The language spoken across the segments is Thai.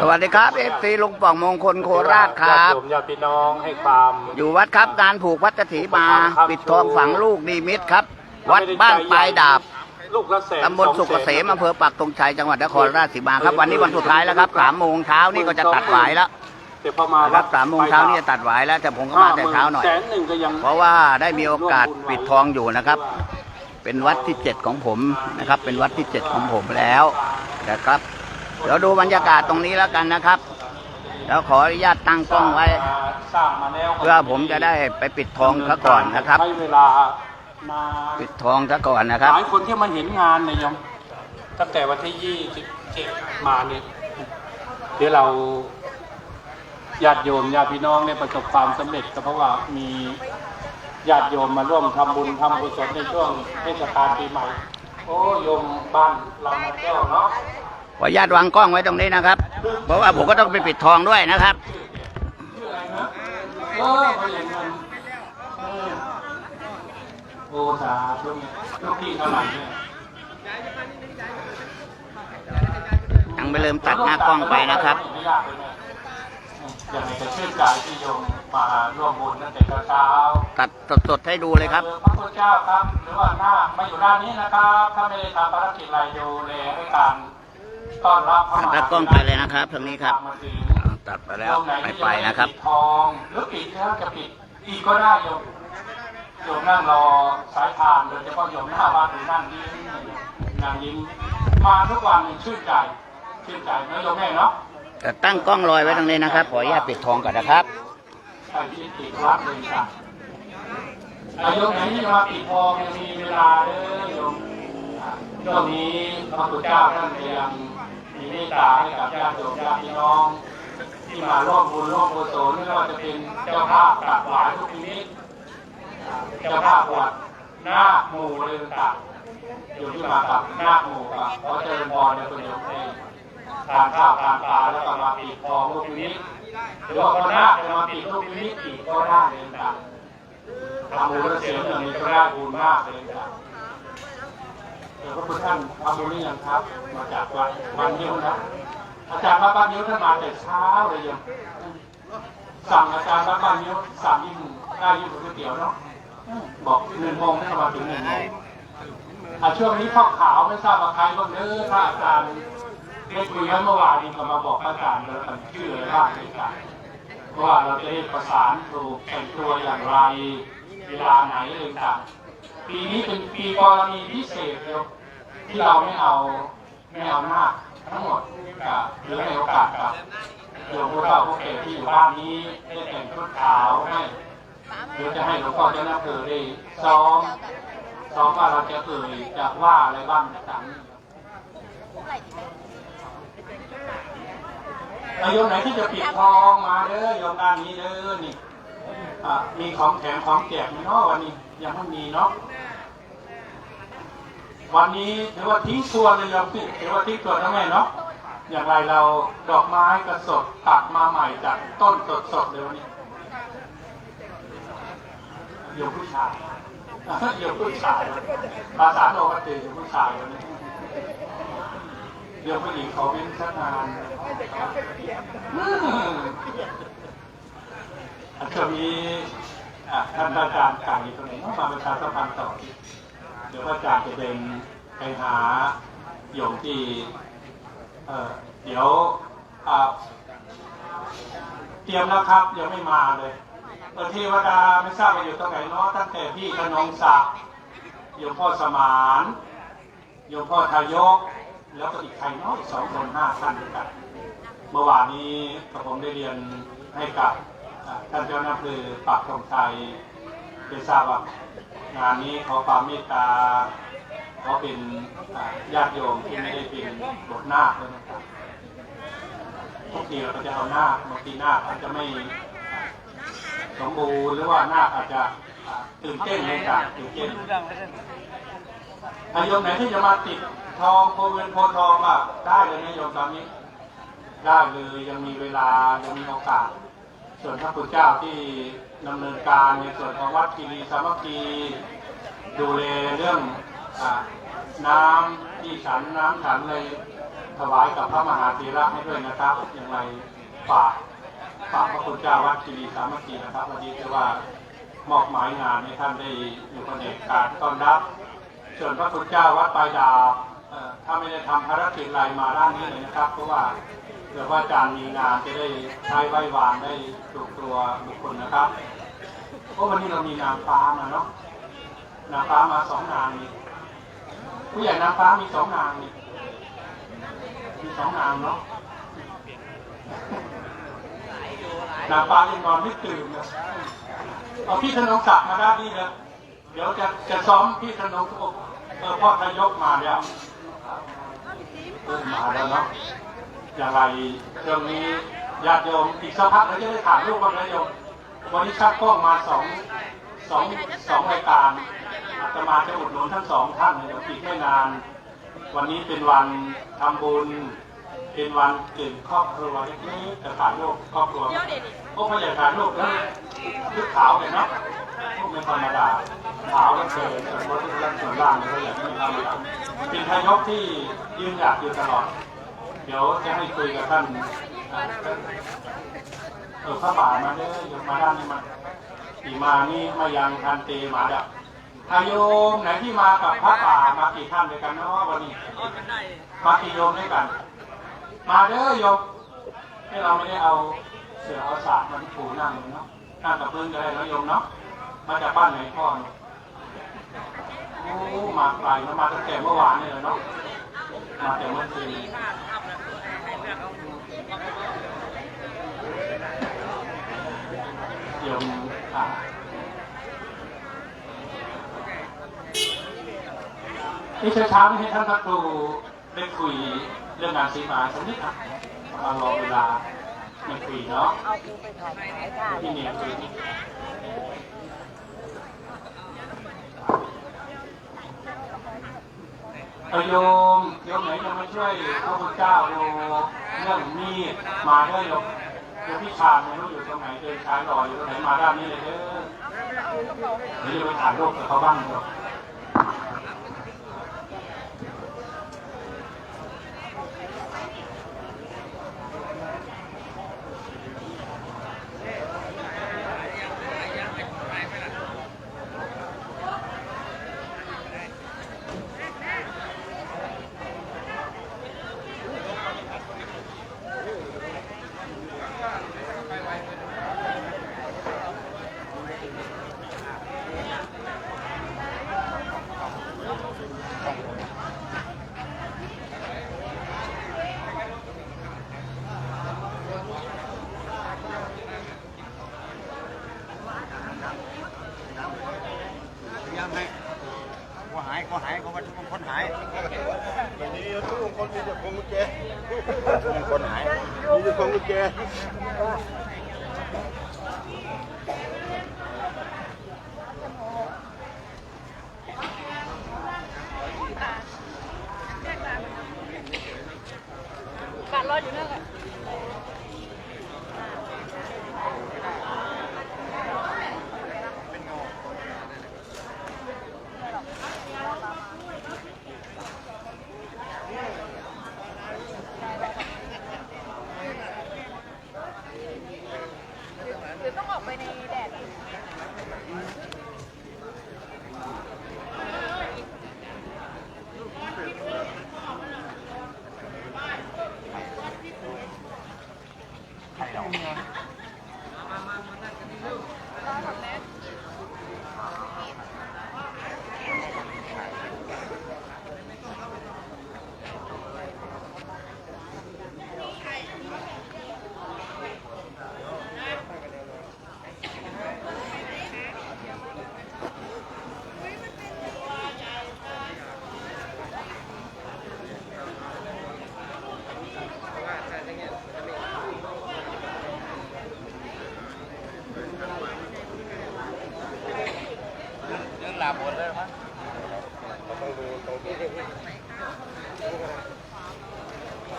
สวัสดีครับเอฟซีลุงป่องมงคลโคราชครับญาติโยมญาติพี่น้องให้ความอยู่วัดครับการผูกพัฒถีมา ปิดทองฝังลูกนิมิตครับ วัดบ้านปลายดาบลูกละแสนตำบลสุกเกษมอำเภอปักธงชัยจังหวัดนครราชสีมาครับวันนี้วันสุดท้ายแล้วครับสามโมงเช้านี่ก็จะตัดหวายแล้วเดี๋ยวพอมานะครับสามโมงเช้านี่จะตัดหวายแล้วแต่ผมก็มาแต่เช้าหน่อยแสนหนึ่งก็ยังเพราะว่าได้มีโอกาสปิดทองอยู่นะครับ เป็นวัดที่เจ็ดของผมนะครับ เป็นวัดที่เจ็ดของผมแล้วนะครับ เดี๋ยวดูบรรยากาศตรงนี้แล้วกันนะครับแล้วขออนุญาตตั้งกล้องไว้สร้างมาแล้วเพื่อผมจะได้ไปปิดทองซะก่อนนะครับใช้เวลานานปิดทองซะก่อนนะครับหลายคนที่มาเห็นงานเนี่ยโยมตั้งแต่วันที่ยี่สิบเจ็ดมาเนี่ยเดี๋ยวเราญาติโยมญาติพี่น้องเนี่ยประสบความสำเร็จก็เพราะว่ามี ญาติโยมมาร่วมทำบุญทำกุศลในช่วงเทศกาลปีใหม่ โอ้โยมบ้านลำนาแก้วเนาะขออนุญาตวางกล้องไว้ตรงนี้นะครับ เพราะว่าผมก็ต้องไปปิดทองด้วยนะครับชื่ออะไรนะเออเขาอย่างเงินเออโอ้สาธุเนี่ยลูกพี่เท่าไหร่เนี่ยยังไม่เริ่มตัดหน้ากล้องไปนะครับ อย่างไรจะชื่นใจที่โยมมาร่วมบุญตั้งแต่เช้าตัดสดๆให้ดูเลยครับพระพุทธเจ้าครับ หรือว่าหน้ามาอยู่ด้านนี้นะครับถ้าไม่ได้ทำภารกิจอะไรดูแลให้การต้อนรับเข้าตัดมาหน้ากล้องไปเลยนะครับทางนี้ครับมาถึงอ่าตัดไปแล้วไปไปนะครับปิดทองหรือปิดแล้วจะปิดอีกก็ได้โยมโยมนั่งรอสายทานโดยเฉพาะโยมหน้าบ้านหรือนั่งยิ้มนั่งยิ้มมาทุกวันนี่ชื่นใจชื่นใจเนอะโยมแม่เนาะ แต่ตั้งกล้องลอยไว้ตรงนี้นะครับ ขออนุญาตปิดทองก่อนนะครับที่ติดวัดเลยจ้ะอายุนที่มาปิดทองยังมีเวลาเด้อโยมช่วงนี้พระพุทธเจ้าท่านยังมีเมตตาให้กับญาติโยมญาติพี่น้อง ที่มาร่วมบุญร่วมกุศลไม่ว่าจะเป็นเจ้าภาพตัดหวายทุกชนิดเจ้าภาพบวชนาหมู่เลยต่างๆอยู่ที่มากับนาหมู่กับขอเจริญพรในคุณโยมเอง ทานข้าวทานปลาแล้วก็มาปิดทองลูกนิมิตหรือว่าคนนาจะมาปิดลูกนิมิตอีกก็ได้เลยต่างทำบุญเสียงอย่างนี้ก็ได้บุญมากเลยต่างเดี๋ยวพระคุณท่านทำบุญหรือยังครับ มาจากวัดวันนิ้วนะอาจารย์วัดบ้านนิ้วท่านมาแต่เช้าเลยยังสั่งอาจารย์วัดบ้านนิ้วสั่งยิ่งได้ยิ่งก๋วยเตี๋ยวเนาะบอกหนึ่งโมงให้มาถึงหนึ่งโมงอ่ช่วงนี้พ่อขาวไม่ทราบว่าใครบ้างเด้อถ้าอาจารย์ ได้คุยกันเมื่อวานนี้ก็มาบอกอาจารย์แล้วกันชื่ออะไรบ้างในการว่าเราจะได้ประสานถูกแต่งตัวอย่างไรเวลาไหนเลยต่างปีนี้เป็นปีกรณีพิเศษเดียวที่เราไม่เอาไม่เอาหน้าทั้งหมดกับหรือในโอกาสกับโยมผู้เฒ่าผู้แก่ที่อยู่บ้านนี้ได้แต่งชุดขาวให้เดี๋ยวจะให้หลวงพ่อเจ้าหน้าเธอได้ซ้อมซ้อมว่าเราจะเอ่ยจะว่าอะไรบ้างต่างๆ โยมไหนที่จะปิดทองมาเด้อโยมด้านนี้เด้อนี่อะมีของแถมของแจกไหมเนาะวันนี้ยังไม่มีเนาะวันนี้ถือว่าทิ้งส่วนเลยเราพี่ถือว่าทิ้งส่วนทั้งแม่เนาะอย่างไรเราดอกไม้กระสดตัดมาใหม่จากต้นสดๆเลยวันนี้โยมผู้ชายโยมผู้ชายภาษาโลกติโยมผู้ชายวันนี้ โยมผู้หญิงเขาเป็นสักนานอันช่วงนี้อะท่านอาจารย์ไก่ตรงนี้มาประชาสัมพันธ์ต่อ เดี๋ยวอาจารย์จะเป็นไปหาโยมที่เดี๋ยวเตรียมแล้วครับ ยังไม่มาเลยเออเทวดาไม่ทราบว่าอยู่ตรงไหนเนาะตั้งแต่พี่ขนงศักดิ์โยมพ่อสมานโยมพ่อทายก แล้วก็อีกใครนาะอีกสองคนห้าท่านด้วยกัน เมื่อวานนี้กระผมได้เรียนให้กับท่านเจ้าหน้าที่ปักธงชัยได้ทราบว่างานนี้ขาความเมตตาเขาเป็นญาติโยมที่ไม่ได้เป็นบทหน้าเลยนะครับทุกทีเราจะเอาหน้าบางทีนาอาจจะไม่สมบูรณ์หรือว่าหน้าอาจจะตื่นเต้นเลยจ้ะตื่นเต้นอาโยมไหนที่จะมาติด ทองโพเงินโพทองอะได้เลยนะโยมตอนนี้ ได้เลยยังมีเวลายังมีโอกาส ส่วนพระพุทธเจ้าที่ดำเนินการในส่วนของวัดคีรีสามัคคีดูแลเรื่องอน้ำที่ฉันน้ำฉันเลยถวายกับพระมหาธีระให้ด้วยนะครับอย่างไรฝากฝากพระคุณเจ้าวัดคีรีสามัคคีนะครับวันนี้คือว่ามอบหมายงานให้ท่านได้อยู่ในการต้อนรับส่วนพระคุณเจ้าวัดปลายดาว ถ้าไม่ได้ทำภารกิจอะไรมาด้านนี้เลยนะครับ เพราะว่าเดี๋ยวว่าอาจารย์มีงานจะได้ใช้ไหว้วานได้ถูกตัวบุคคลนะครับ เพราะวันนี้เรามีนางฟ้ามาเนาะนางฟ้ามาสองนางนี่ผู้ใหญ่นางฟ้ามีสองนางนี่มีสองนางเนาะนางฟ้ายังนอนไม่ตื่นเลยเอาพี่ธนงศักดิ์มาด้านนี้เลยเดี๋ยวจะจะซ้อมพี่ธนงศักดิ์เอพ่อทายกมาแล้ว เริ่มมาแล้วเนาะอย่างไรเรื่องนี้ญาติโยมอีกสักพักเราจะได้ถายรูปบ้างนะโยมวันนี้ชักกล้องมาสองสองสองรายการอาตมาจะอุดหนุนทั้งสองท่านเดี๋ยวอีกไม่นาน วันนี้เป็นวันทำบุญ เป็นวันเกิดครอบครัวเล็กๆจะถายรูปครอบครัวพวกพ่อใหญ่ถายรูปแล้วชุดขาวเลยเนาะ ไม่ธรรมดาขาวแล้วเกินส่วนบนส่วนล่างก็อย่างไม่ธรรมดาเป็นทายกที่ยืนหยัดอยู่ตลอด เดี๋ยวจะให้คุยกับท่านเออพระป่ามาเด้อโยมมาด้านนี้มาอีมานี่มายังทันเตมาดับทายโยมไหนที่มากับพระป่ามากี่ท่านด้วยกันเนาะวันนี้มากี่โยมด้วยกัน มาเด้อโยมให้เราไม่ได้เอาเสือเอาสากมันผูนั่งเนาะนั่งกับพื้นก็ได้แล้วโยมเนาะ มาจากบ้านไหนพ่อเนี่ยโอ้มาไกลนะมาตั้งแต่เมื่อวานนี่เลยเนาะมาแต่เมื่อคืนโยมอ่านี่เช้าๆนี่ให้ท่านพระครูได้คุยเรื่องงานสีมาสักนิดอะมารอเวลาไม่คุยเนาะเอาครูไปถอดสายค่ะพี่เนี่ยคุย เอาโยมโยมไหนจะมาช่วยพระคุณเจ้าดูเรื่องมีดมาได้ยมโยมพี่ชาญไม่รู้อยู่ตรงไหนเดินช้ารออยู่ตรงไหนมาด้านนี้เลยเด้อเดี๋ยวจะไปถ่ายรูปกับเขาบ้างเถอะ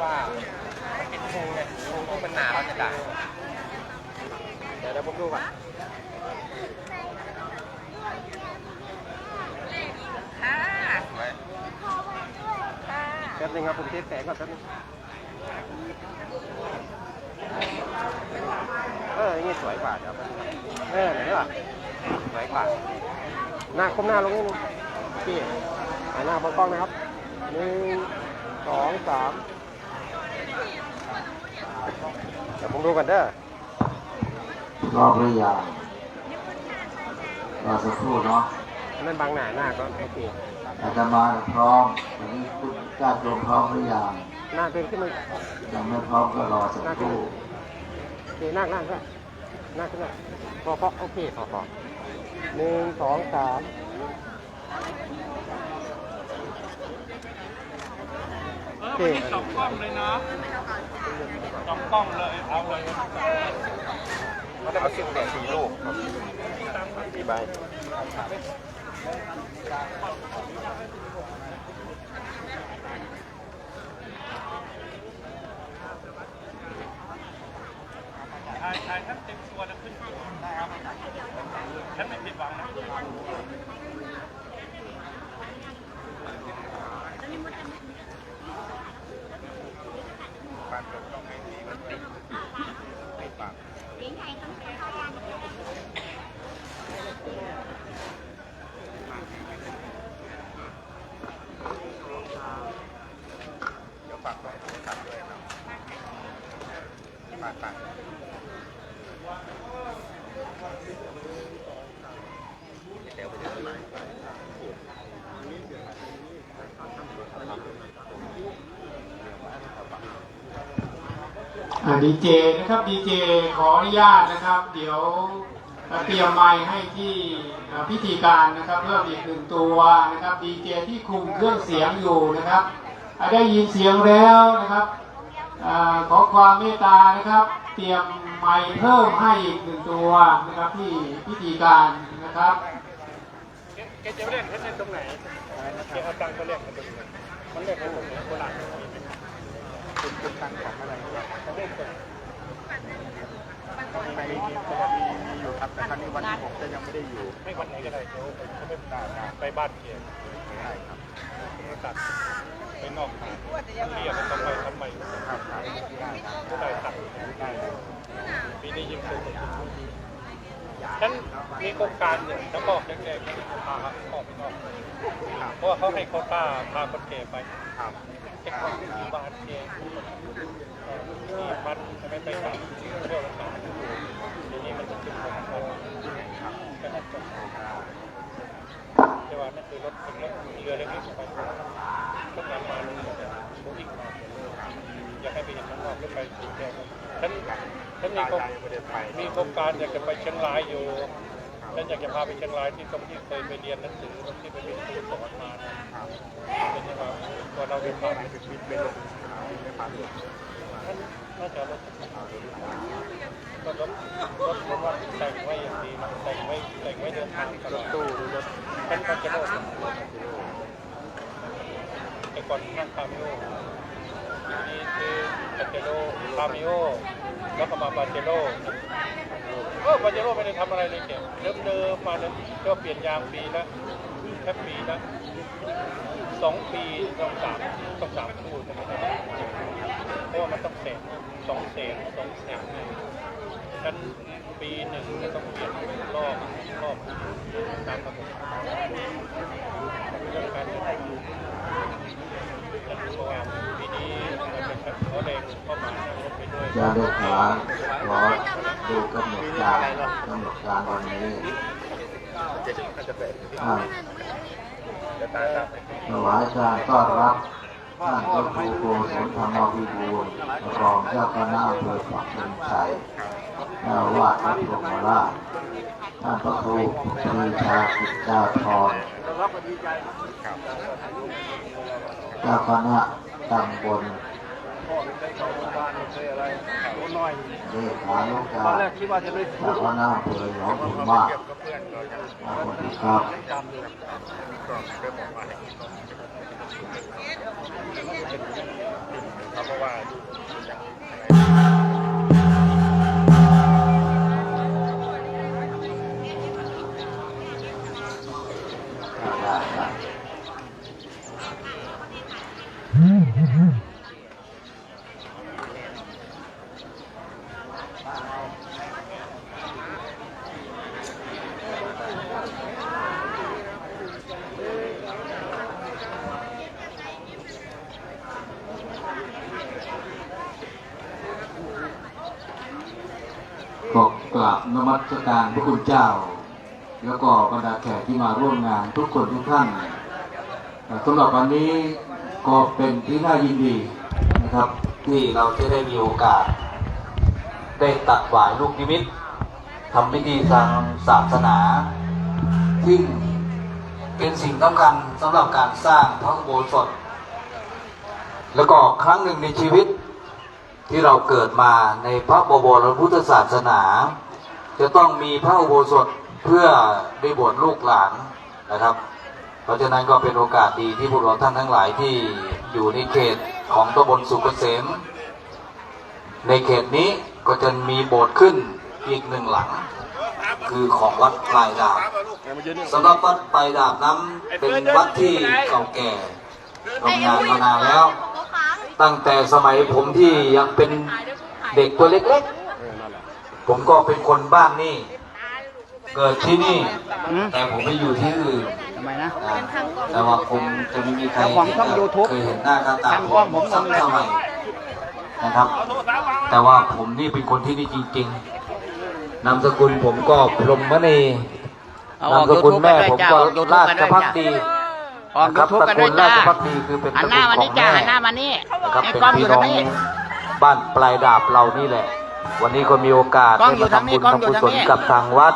ว่าเป็นพวงไงพวงพวกมันหนาเราจะด่าเดี๋ยวเดี๋ยวผมดูก่อนค่ะไว้ค่ะไปป๊บนึงครับผมเทสแสงก่อนแป๊บนึงเอออย่างงี้สวยกว่าเดี๋ยวแป๊บนึงเออไหนวะสวยกว่าหน้าก้มหน้าลงนิดนึงโอเคหันหน้ามองกล้องนะครับหนึ่งสองสามเดี๋ยวผมดูกันเด้อรอบหรือยังรอสักครู่เนาะอันนั่นบางหน้าหน้าก็โอเคอาจจะมาพร้อมวันนี้คุณญาติโยมพร้อมหรือยังหน้าเดินขึ้นมายังไม่พร้อมก็รอสักครู่โอเคหน้าหน้าก็หน้าขึ้นมาพอพอโอเคพอพอหนึ่งสองสามโอเคสองกล้องเลยนะ สองกล้องเลยเอาเลยเขาได้มาสิบแปดสี่ลูกครับสี่ใบถ่ายถ่ายทั้งเต็มตัวแล้วขึ้นได้ครับฉันไม่ผิดหวังนะ เดี๋ยวฝากด้วยฝากด้วยครับฝากฝาก ดีเจนะครับดีเจขออนุญาตนะครับ เดี๋ยวเตรียมไมค์ให้ที่อ่าพิธีการนะครับเพิ่มอีกหนึ่งตัวนะครับดีเจที่คุมเครื่องเสียงอยู่นะครับอ่าได้ยินเสียงแล้วนะครับอาขอความเมตตานะครับ เตรียมไมค์เพิ่มให้อีกหนึ่งตัวนะครับที่พิธีการนะครับแกจะเล่นเล่นตรงไหนแกเอาตังค์ไปเล่นมันมันเล่นของผมโบราณ คุณคุณตังค์ของอะไรเขาเล่นกันไปมีมีมีอยู่ครับแต่ครั้งนี้วันที่ผมจะยังไม่ได้อยู่ไม่วันไหนก็ได้เดี๋ยวผมจะไม่ตามไปบ้านเกียร์ได้ครับไม่ตัดไปนอกทางเรียกมันต้องไปทำไมครับก็ได้ตัดได้ปีนี้ยิ่งสูงฉั นมีโครงการเนี่ยจะบอกแก่ๆที่พาออกไปนอกเพราะว่าเขาให้โควต้าพาคนแก่ไปเจ็ดวันที่บ้านเองที่พันจะไม่ไปกลับเที่ยวละสามทีนี้มันจะขึ้นไปพันก็น่าจะแต่ว่านั่นคือรถเล็กเรือเล็กๆไปก็นำมาลงจากโบอิกมาอยากให้ไปเห็นข้างนอกขึ้นไปสีแดงฉัน ฉันมีโครงมีโครงการอยากจะไปเชียงรายอยู่ฉันอยากจะพาไปเชียงรายที่ตรงที่เคยไปเรียนหนังสือตรงที่ไปเป็นครูสอนมาเป็นยังไงตัวเราเดินทางไปถึงบินไปลงไม่ผ่านเลยท่านน่าจะรถก็รถรถว่าแต่งไว้อย่างดีแต่งไว้แต่งไว้เดินทางกับรถตู้รถเป็นปาเจโร่แต่ก่อนนั่งคามิโอนี่คือปาเจโร่คามิโอ แล้วก็มาปาเจโร่เออปาเจโร่ไม่ได้ทำอะไรเลยเก็บเดิมเดิมๆมาเลยก็เปลี่ยนยางปีละแค่ปีละสองปีต้องสามต้องสามคู่ใช่ไหมครับเพราะว่ามันต้องเสร็จสองเสร็จสองเสร็จฉันปีหนึ่งจะต้องเปลี่ยนรอบรอบตามระบบเรื่องการเงินฉันบอกว่าปีนี้ จะได้ขอขอดูกำหนดการกำหนดการวันนี้อ่าถวายการต้อนรับท่านพระครูโกศลธรรมวิบูรณ์รองเจ้าคณะอำเภอปักธงชัยเจ้าวาดวัดพรหมราชท่านพระครูปรีชากิจจาธรเจ้าคณะตำบล เลขานุการเจ้าคณะอำเภอหนองบุญมากขอบคุณครับเพราะว่าได้ได้ Mm-hmm. ขอกราบนมัสการพระคุณ เจ้า แล้วก็บรรดาแขกที่มาร่วมงานทุกคนทุกท่านสำหรับวันนี้ก็เป็นที่น่ายินดีนะครับ ที่เราจะได้มีโอกาส ได้ตัดหวายลูกนิมิตทำพิธีทางศาสนา ซึ่งเป็นสิ่งสำคัญสำหรับการสร้างพระอุโบสถแล้วก็ครั้งหนึ่งในชีวิตที่เราเกิดมาในพระบวรพุทธศาสนา จะต้องมีพระอุโบสถเพื่อได้บวชลูกหลานนะครับ เพราะฉะนั้นก็เป็นโอกาสดีที่พวกเราท่านทั้งหลายที่อยู่ในเขตของตำบลสุกเกษม ในเขตนี้ก็จะมีโบสถ์ขึ้นอีกหนึ่งหลัง คือของวัดปลายดาบสำหรับวัดปลายดาบนั้นเป็นวัดที่เก่าแก่ทำงานมานานแล้ว ตั้งแต่สมัยผมที่ยังเป็นเด็กตัวเล็กๆ ผมก็เป็นคนบ้านนี่ เกิดที่นี่ อืม แต่ผมไม่อยู่ที่อื่นทำไมนะ นะแต่ว่าคงจะไม่มีใครเจ้าของช่อง YouTube เคยเห็นหน้าค่าตาช่างกล้องผมสักทำเลยเท่าไหร่นะครับ แต่ว่าผมนี่เป็นคนที่นี่จริงๆนามสกุลผมก็พรหมณีเอานาอมอกสยูกุลทูบแม่กันด้วยผมจ้าก็ออกยูทูบรากันชด้วยพักจ้าดีออกนะคยูรับทูบตระกันกูด้วยลราจ้าชพักดีคือเป็นหันตระหน้ากูลมาขนี่องจ้าแม่หันหน้ามานี่นะครับไอ้เป็นกล้องอพี่ยู่น้ทาองงนี้ บ้านปลายดาบเรานี่แหละ วันนี้ก็มีโอกาสกล้องได้อยู่มาทางทำนี้บุญกล้องอยู่ทำกุศลทางนี้ กับทางวัด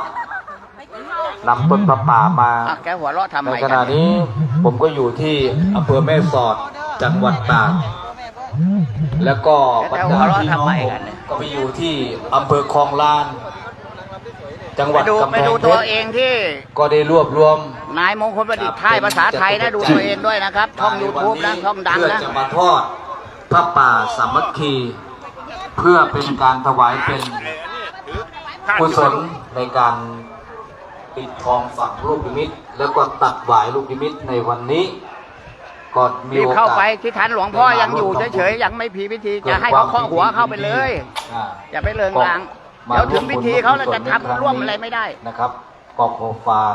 นำต้นพระป่ามา อะแกหัวเราะทำไมในกัขณะนี้ผมก็อยู่ที่อำเภอแม่สอดจังหวัดตากแล้วก็บรรดาพี่น้องผมก็ไปอยู่ที่อำเภอคลองลาน จังหไปวัดดูกำไปแพงดูเพตัวชรเองที่ก็ได้รวบรวม นายมงคลประดิษฐ์ท่ายภาษาไทยนะดูตัวเองด้วยนะครับช่องยูทูบนะช่องดังเพื่อนะ จะมาทอดพระป่าสามัคคี เพื่อเป็นการถวายเป็นกุศลในการปิดทองฝังลูกนิมิต แล้วก็ตัดหวายลูกนิมิตในวันนี้ก็มีรีบโอกาสเข้าไปที่ทันหลวงพ่อยังอยู่เฉยๆยังไม่ผีพิธีจะให้เขาเคาะหัวเข้าไปเลย อ่าอย่าไปเลิงลางเดี๋ยวถึงพิธีเขาเราจะทำร่วมอะไรไม่ได้ นะครับก็ขอฝาก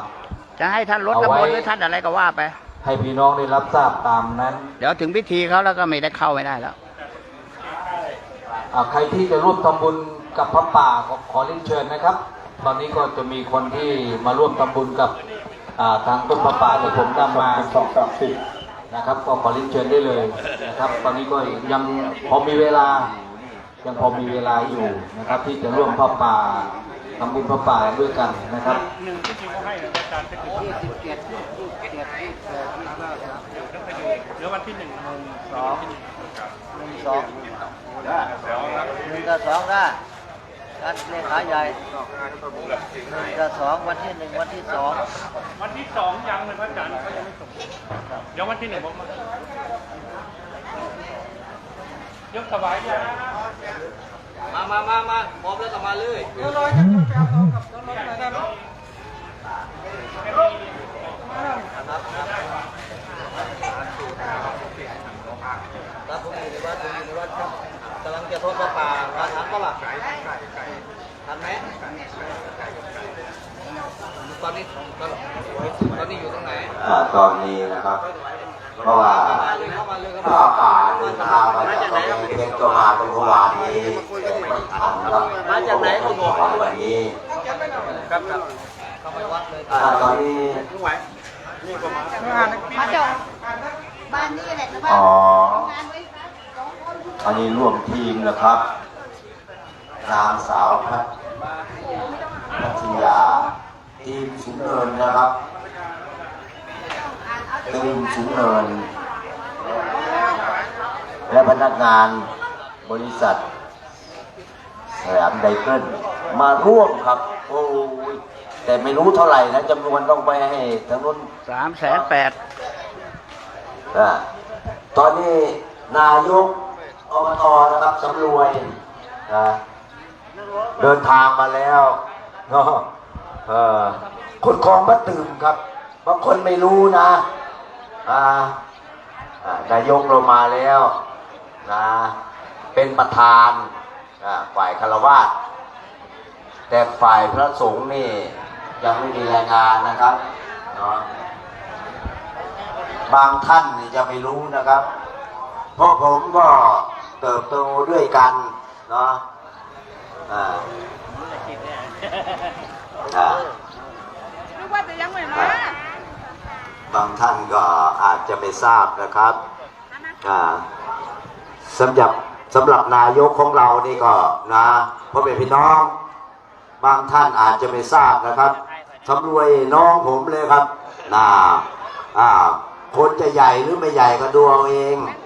จะให้ท่านลดเอาน้ำไว้มนต์หรือท่านอะไรก็ว่าไป ให้พี่น้องได้รับทราบตามนั้น เดี๋ยวถึงพิธีเขาแล้วก็ไม่ได้เข้าไม่ได้แล้วอ่า ใครที่จะร่วมทำบุญกับพระป่าขอขอเรียนเชิญนะครับ ตอนนี้ก็จะมีคนที่มาร่วมทำบุญกับอ่าทางต้นพระป่าที่ผมนำมาสองสามสิบนะครับ ก็ขอเรียนเชิญได้เลยนะครับ ตอนนี้ก็ยังพอมีเวลา ยังพอมีเวลาอยู่นะครับ ที่จะร่วมพระป่าทำบุญพระป่าด้วยกันนะครับหนึ่งที่จริงเขาให้อาจารย์เป็นเดี๋ยววันที่หนึ่งโมงสองหนึ่งสอง หนึ่งกับสองนะการเลขาใหญ่หนึ่งกับสองวันที่หนึ่งวันที่สองวันที่สองยังเลยพระอาจารย์เขายังไม่ส่งเดี๋ยววันที่หนึ่งผมมายกถวายยามามามามาพร้อมแล้วก็มาเลยครับผมอยู่ในวัดผมอยู่ในวัดครับ กำลังจะทอดพระป่ามาทันปะล่ะทันไหมตอนนี้ตอนตอนนี้อยู่ตรงไหนอ่าตอนนี้นะครับ เพราะว่ามาเลยเข้ามาเลยครับข้าป่าเดินทางมาจากกำแพงเพชรก็มาเป็นเมื่อวานนี้แต่ไม่ทันครับมาจากไหนคุณบอกมาวันนี้ครับครับเข้าไปวัดเลยอ่าตอนนี้มาจอดบ้านนี่แหละนะบ้านอ๋องานไว้ครับส องคนอันนี้ร่วมทีมนะครับ นางสาวพัทพัทยา ทีมสูงเนินนะครับทีมสูงเนิน และพนักงานบริษัทสยามไดเกิลมาร่วมครับ โอ้ยแต่ไม่รู้เท่าไหร่นะจำนวนต้องไปให้ทางนู้นสามแสนแปดอ่าตอนนี้นายก อบตนะครับสำรวยนะเดินทางมาแล้วเนาะเออคนคลองมาตื่มครับ บางคนไม่รู้นะอ่อานายกเรามาแล้วนะเป็นประธานฝ่ายคารวาสแต่ฝ่ายพระสงฆ์นี่ยังไม่มีรายงานนะครับเนาะบางท่านนี่จะไม่รู้นะครับ เพราะผมก็ เติบโตด้วยกันเนาะอ่าอ่านึกว่าจะยังไม่มาบางท่านก็อาจจะไม่ทราบนะครับอ่าสำหรับสำหรับนายกของเรานี่ก็นะพ่อแม่พี่น้อง บางท่านอาจจะไม่ทราบนะครับสำรวยน้องผมเลยครับนะอ่าคนจะใหญ่หรือไม่ใหญ่ก็ดูเอาเองนั่น